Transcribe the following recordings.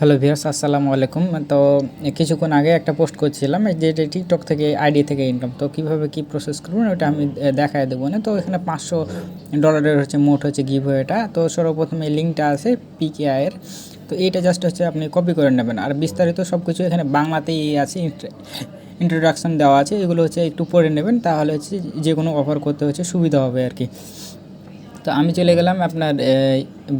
Hello viewers আসসালামু আলাইকুম। তো কিছুক্ষণ আগে একটা পোস্ট করছিলাম যে এটা টিকটক থেকে আইডি থেকে ইনকাম তো কীভাবে কী প্রসেস করবেন ওটা আমি দেখায় দেবো না। তো এখানে পাঁচশো ডলারের হচ্ছে, মোট হচ্ছে গিভ এটা। তো সর্বপ্রথম এই লিঙ্কটা আছে পিকে আয়ের তো এইটা জাস্ট হচ্ছে, আপনি কপি করে নেবেন। আর বিস্তারিত সব কিছু এখানে বাংলাতেই আছে ইন্ট্রোডাকশন দেওয়া আছে। এগুলো হচ্ছে, একটু পড়ে নেবেন, তাহলে হচ্ছে, যে কোনো অফার করতে হচ্ছে, সুবিধা হবে আর কি। তো আমি চলে গেলাম আপনার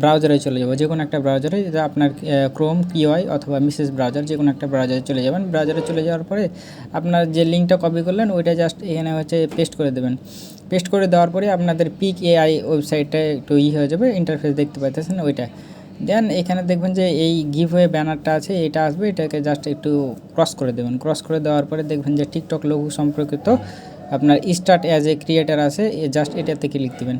ব্রাউজারে চলে যাব। যে কোনো একটা ব্রাউজারে যেটা আপনার ক্রোম কিওয়াই অথবা মিসেস ব্রাউজার যে কোনো একটা ব্রাউজারে চলে যাবেন। ব্রাউজারে চলে যাওয়ার পরে আপনার যে লিঙ্কটা কপি করলেন, ওইটা জাস্ট এখানে হচ্ছে পেস্ট করে দেবেন। পেস্ট করে দেওয়ার পরে আপনাদের পিক এআই ওয়েবসাইটটা একটু ই হয়ে যাবে ইন্টারফেস দেখতে পাইতেছেন ওইটা। দেন এখানে দেখবেন যে এই গিভ ওয়ে ব্যানারটা আছে, এটা আসবে, এটাকে জাস্ট একটু ক্রস করে দেবেন। ক্রস করে দেওয়ার পরে দেখবেন যে টিকটক লঘু সম্পর্কিত আপনার স্টার্ট অ্যাজ এ ক্রিয়েটার আছে জাস্ট এটাতে ক্লিক দিবেন।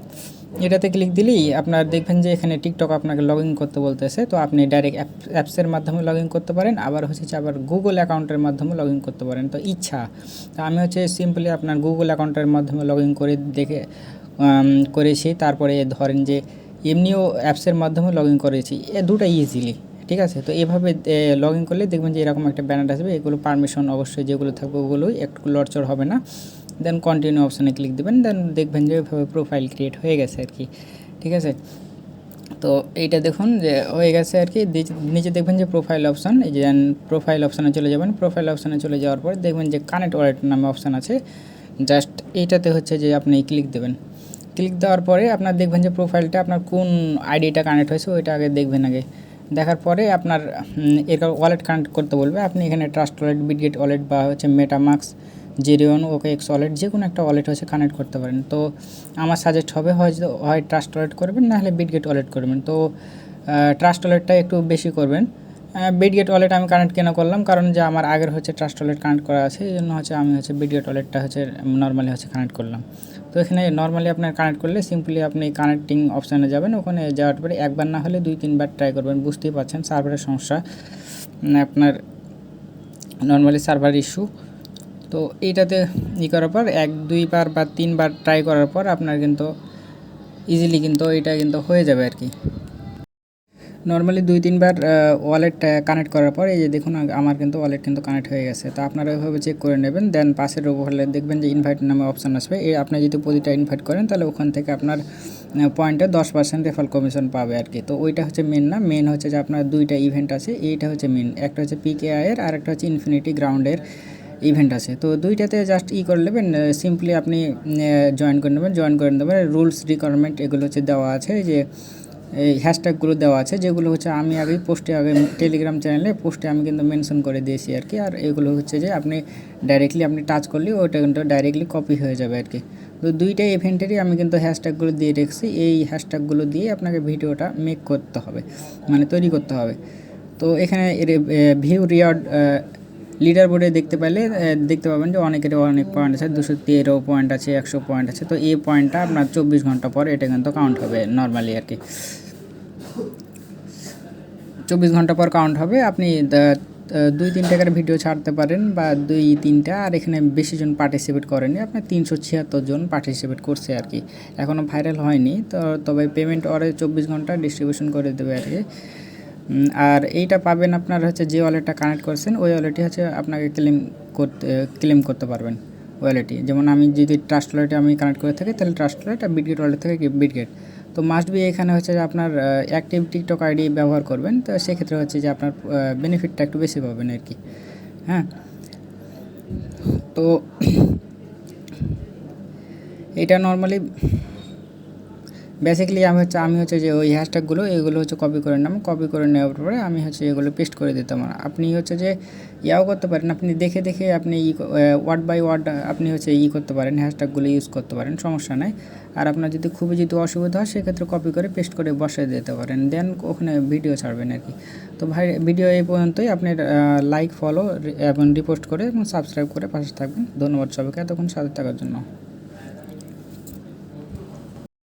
এটাতে ক্লিক দিলেই আপনার দেখবেন যে এখানে টিকটক আপনাকে লগ ইন করতে বলতেছে। তো আপনি ডাইরেক্ট অ্যাপসের মাধ্যমে লগ ইন করতে পারেন, আবার হচ্ছে আবার গুগল অ্যাকাউন্টের মাধ্যমে লগ ইন করতে পারেন। তো ইচ্ছা। তো আমি হচ্ছে সিম্পলি আপনার গুগল অ্যাকাউন্টের মাধ্যমে লগ ইন করে দেখে করেছি। তারপরে ধরেন যে এমনিও অ্যাপসের মাধ্যমে লগ ইন করেছি। এ দুটা ইজিলি ঠিক আছে? তো এভাবে লগ ইন করলে দেখবেন যে এরকম একটা ব্যানার আসবে। এগুলো পারমিশন অবশ্যই যেগুলো থাকবে ওগুলোই, একটু লড়চড় হবে না। দেন কন্টিনিউ অপশানে ক্লিক দেবেন দেন দেখবেন যে ওইভাবে প্রোফাইল ক্রিয়েট হয়ে গেছে আর কি। ঠিক আছে? তো এইটা দেখুন যে হয়ে গেছে আর কি। নিচে- দেখবেন যে প্রোফাইল অপশান এই যে প্রোফাইল অপশানে চলে যাবেন। প্রোফাইল অপশানে চলে যাওয়ার পর দেখবেন যে কানেক্ট ওয়ালেট নামে অপশান আছে। জাস্ট এইটাতে হচ্ছে যে আপনি ক্লিক দেবেন। ক্লিক দেওয়ার পরে আপনার দেখবেন যে প্রোফাইলটা আপনার কোন আইডিটা কানেক্ট হয়েছে ওইটা আগে দেখবেন আগে। দেখার পরে আপনার এর ওয়ালেট কানেক্ট করতে বলবে। আপনি এখানে ট্রাস্ট ওয়ালেট বিটগেট ওয়ালেট বা হচ্ছে MetaMask Zerion OKX wallet যে কোনো একটা ওয়ালেট হচ্ছে কানেক্ট করতে পারেন। তো আমার সাজেস্ট হবে হয়তো হয় ট্রাস্ট ওয়ালেট করবেন, না হলে বিটগেট ওয়ালেট করবেন। তো ট্রাস্ট ওয়ালেটটা একটু বেশি করবেন। বিটগেট ওয়ালেট আমি কানেক্ট কেন করলাম? কারণ যে আমার আগের হচ্ছে ট্রাস্ট ওয়ালেট কানেক্ট করা আছে, এই জন্য হচ্ছে আমি হচ্ছে বিটগেট ওয়ালেটটা হচ্ছে নর্মালি হচ্ছে কানেক্ট করলাম। তো এখানে নর্মালি আপনার কানেক্ট করলে সিম্পলি আপনি কানেক্টিং অপশানে যাবেন, ওখানে যাওয়ার পরে একবার না হলে দুই, তিনবার ট্রাই করবেন। বুঝতেই পারছেন সার্ভারের সমস্যা। আপনার নর্মালি সার্ভার ইস্যু তো এইটাতে ই করার পর এক দুইবার বা তিনবার ট্রাই করার পর আপনার কিন্তু ইজিলি কিন্তু এটা কিন্তু হয়ে যাবে আর কি। নর্মালি দুই তিনবার ওয়ালেট কানেক্ট করার পর এই যে দেখুন আমার কিন্তু ওয়ালেট কিন্তু কানেক্ট হয়ে গেছে। তো আপনারা ওইভাবে চেক করে নেবেন দেন পাশের উপরে দেখবেন যে ইনভাইট নামে অপশান আসবে। এই আপনি যদি প্রতিটা ইনভাইট করেন, তাহলে ওখান থেকে আপনার পয়েন্টে দশ পার্সেন্ট রেফার কমিশন পাবে আর কি। তো ওইটা হচ্ছে মেন না মেন হচ্ছে যে আপনার দুইটা ইভেন্ট আছে, এইটা হচ্ছে মেন একটা হচ্ছে পিকে আয়ের আর একটা হচ্ছে ইনফিনিটি গ্রাউন্ডের ইভেন্ট আছে। তো দুইটাতে জাস্ট ই করে নেবেন সিম্পলি আপনি জয়েন করে নেবেন জয়েন করে নেবেন। রুলস রিকোয়ারমেন্ট এগুলো হচ্ছে দেওয়া আছে যে, এই হ্যাশট্যাগুলো দেওয়া আছে, যেগুলো হচ্ছে আমি আগে পোস্টে আগে টেলিগ্রাম চ্যানেলে পোস্টে আমি কিন্তু মেনশন করে দিয়েছি আর কি। আর এগুলো হচ্ছে যে আপনি ডাইরেক্টলি আপনি টাচ করলে ওইটা কিন্তু ডাইরেক্টলি কপি হয়ে যাবে আর কি। তো দুইটা ইভেন্টেরই আমি কিন্তু হ্যাশট্যাগুলো দিয়ে রেখেছি। এই হ্যাশট্যাগুলো দিয়ে আপনাকে ভিডিওটা মেক করতে হবে মানে তৈরি করতে হবে। তো এখানে ভিউ রিয়ার্ড লিডার বোর্ডে দেখতে পেলে দেখতে পাবেন যে অনেকের অনেক পয়েন্ট আছে, দুশো তেরো পয়েন্ট আছে, একশো পয়েন্ট আছে। তো এই পয়েন্টটা আপনার চব্বিশ ঘণ্টা পর এটা কিন্তু কাউন্ট হবে নর্মালি আর কি। চব্বিশ ঘণ্টা পর কাউন্ট হবে, আপনি দুই তিন টাকার ভিডিও ছাড়তে পারেন বা দুই তিনটা, আর এখানে বেশি জন পার্টিসিপেট করেনি আপনার তিনশো ছিয়াত্তর জন পার্টিসিপেট করছে আর কি। এখনও ভাইরাল হয়নি, তো তবে পেমেন্ট ওরে চব্বিশ ঘণ্টা ডিস্ট্রিবিউশন করে দেবে আর কি। আর এইটা পাবেন আপনার হচ্ছে যে ওয়ালেটটা কানেক্ট করছেন, ওই ওয়ালেটই হচ্ছে আপনাকে ক্লেম করতে ক্লেম করতে পারবেন। ওয়ালেটই যেমন আমি যদি ট্রাস্ট ওয়ালেটে আমি কানেক্ট করে থাকি, তাহলে ট্রাস্ট ওয়ালেট আর বিটগেট ওয়ালেট থেকে বিটগেট তো মাস্ট বি এখানে হচ্ছে যে আপনার অ্যাক্টিভ টিকটক আইডি ব্যবহার করবেন, তো সেক্ষেত্রে হচ্ছে যে আপনার বেনিফিটটা একটু বেশি পাবেন আর কি। হ্যাঁ? তো এটা নর্মালি বেসিক্যালি আমি হচ্ছে আমি হচ্ছে যে ওই হ্যাশট্যাগুলো এগুলো হচ্ছে কপি করে নিলাম। কপি করে নেওয়ার পরে আমি হচ্ছে এগুলো পেস্ট করে দিতাম। আপনি হচ্ছে যে ইয়াও করতে পারেন। আপনি দেখে দেখে আপনি ই ওয়ার্ড বাই ওয়ার্ড আপনি হচ্ছে ই করতে পারেন হ্যাশট্যাগুলো ইউজ করতে পারেন, সমস্যা নাই। আর আপনার যদি খুবই, যদি অসুবিধা হয়, সেক্ষেত্রে কপি করে পেস্ট করে বসিয়ে দিতে পারেন। দেন ওখানে ভিডিও ছাড়বেন আর কি। তো ভাই ভিডিও এই পর্যন্তই। আপনি লাইক ফলো এবং রিপোস্ট করে এবং সাবস্ক্রাইব করে পাশে থাকবেন। ধন্যবাদ সবাইকে। এতক্ষণ সাথে থাকার জন্য।